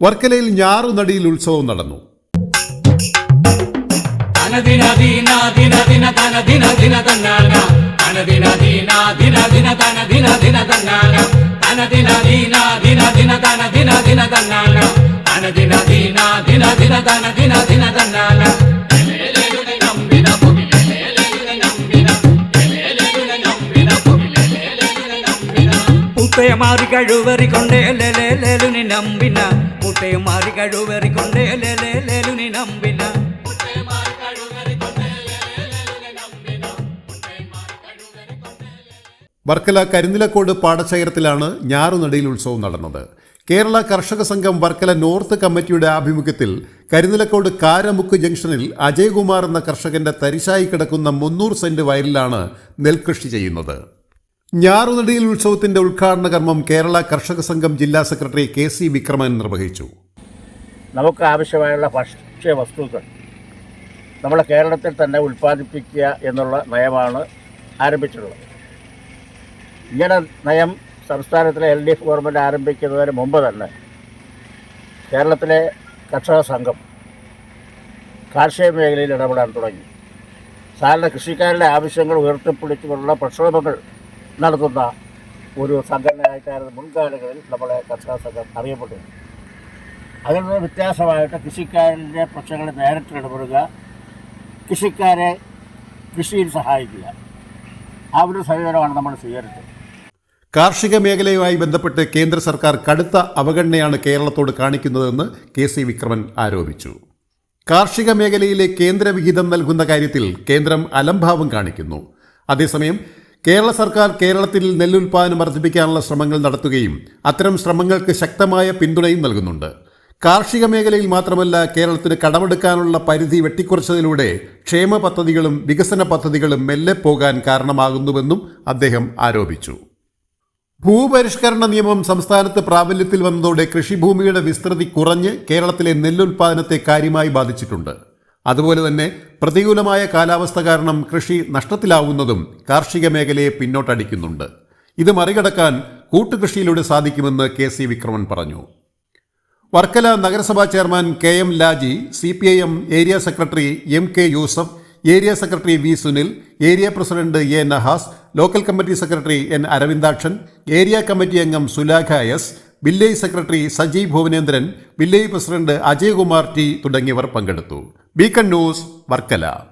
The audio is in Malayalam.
വർക്കലയിൽ ഞാറുനടിയിൽ ഉത്സവം നടന്നു. തനദിന ദിന ദിന ദിന തന മാറി കഴുവറി ലേലുനി നമ്പിന. മുട്ടയെ മാറി കഴുവറി ലേലുനി നമ്പിന. വർക്കല കരിനിലക്കോട് പാടശേഖരത്തിലാണ് ഞാറുനടിയിൽ ഉത്സവം നടന്നത്. കേരള കർഷക സംഘം വർക്കല നോർത്ത് കമ്മിറ്റിയുടെ ആഭിമുഖ്യത്തിൽ കരിനിലക്കോട് കാരമുക്ക് ജംഗ്ഷനിൽ അജയ്കുമാർ എന്ന കർഷകന്റെ തരിശായി കിടക്കുന്ന മുന്നൂറ് സെന്റ് വയലിലാണ് നെൽകൃഷി ചെയ്യുന്നത്. ഞാറുനടിയിൽ ഉത്സവത്തിന്റെ ഉദ്ഘാടന കർമ്മം കേരള കർഷക സംഘം ജില്ലാ സെക്രട്ടറി കെ സി വിക്രമൻ നിർവഹിച്ചു. നമുക്ക് ആവശ്യമായുള്ള ഭക്ഷ്യ വസ്തുക്കൾ നമ്മളെ കേരളത്തിൽ തന്നെ ഉൽപ്പാദിപ്പിക്കുക എന്നുള്ള നയമാണ് ആരംഭിച്ചിട്ടുള്ളത്. ഇങ്ങനെ നയം സംസ്ഥാനത്തിലെ എൽ ഡി എഫ് ഗവൺമെന്റ് ആരംഭിക്കുന്നതിന് മുമ്പ് തന്നെ കേരളത്തിലെ കർഷക സംഘം കാർഷിക മേഖലയിൽ ഇടപെടാൻ തുടങ്ങി. സാധാരണ കൃഷിക്കാരുടെ ആവശ്യങ്ങൾ ഉയർത്തിപ്പിടിച്ചുകൊണ്ടുള്ള പ്രക്ഷോഭങ്ങൾ നടത്തുന്ന ഒരു സംഘടനയായിട്ടായിരുന്നു മുൻകാലങ്ങളിൽ നമ്മളെ കർഷക സംഘം അറിയപ്പെട്ടത്. അതിൽ നിന്ന് വ്യത്യാസമായിട്ട് കൃഷിക്കാരന്റെ പ്രശ്നങ്ങളിൽ നേരിട്ട് ഇടപെടുക കൃഷിക്കാരെ കൃഷിയിൽ സഹായിക്കുക. ആ ഒരു സമീപനമാണ് നമ്മൾ സ്വീകരിച്ചത്. കാർഷിക മേഖലയുമായി ബന്ധപ്പെട്ട് കേന്ദ്ര സർക്കാർ കടുത്ത അവഗണനയാണ് കേരളത്തോട് കാണിക്കുന്നതെന്ന് കെ സി വിക്രമൻ ആരോപിച്ചു. കാർഷിക മേഖലയിലെ കേന്ദ്ര വിഹിതം നൽകുന്ന കാര്യത്തിൽ കേന്ദ്രം അലംഭാവം കാണിക്കുന്നു. അതേസമയം കേരള സർക്കാർ കേരളത്തിൽ നെല്ലുൽപാദനം വർദ്ധിപ്പിക്കാനുള്ള ശ്രമങ്ങൾ നടത്തുകയും അത്തരം ശ്രമങ്ങൾക്ക് ശക്തമായ പിന്തുണയും നൽകുന്നുണ്ട്. കാർഷിക മേഖലയിൽ മാത്രമല്ല കേരളത്തിന് കടമെടുക്കാനുള്ള പരിധി വെട്ടിക്കുറച്ചതിലൂടെ ക്ഷേമ പദ്ധതികളും വികസന പദ്ധതികളും മെല്ലെ പോകാൻ കാരണമാകുന്നുവെന്നും അദ്ദേഹം ആരോപിച്ചു. ഭൂപരിഷ്കരണ നിയമം സംസ്ഥാനത്ത് പ്രാബല്യത്തിൽ വന്നതോടെ കൃഷിഭൂമിയുടെ വിസ്തൃതി കുറഞ്ഞ് കേരളത്തിലെ നെല്ലുൽപാദനത്തെ കാര്യമായി ബാധിച്ചിട്ടുണ്ട്. അതുപോലെ തന്നെ പ്രതികൂലമായ കാലാവസ്ഥ കാരണം കൃഷി നഷ്ടത്തിലാവുന്നതും കാർഷിക മേഖലയെ പിന്നോട്ടടിക്കുന്നുണ്ട്. ഇത് മറികടക്കാൻ കൂട്ടുകൃഷിയിലൂടെ സാധിക്കുമെന്ന് കെ സി വിക്രമൻ പറഞ്ഞു. വർക്കല നഗരസഭാ chairman K M Laji C P I M area secretary M K Yusuf area secretary V Sunil area president A Nahas local committee secretary N Aravindakshan area committee അംഗം Sulakha S village secretary Sajeev Bhuvanendran village president Ajaykumar T തുടങ്ങിയവർ പങ്കെടുത്തു. Beacon News Varkala.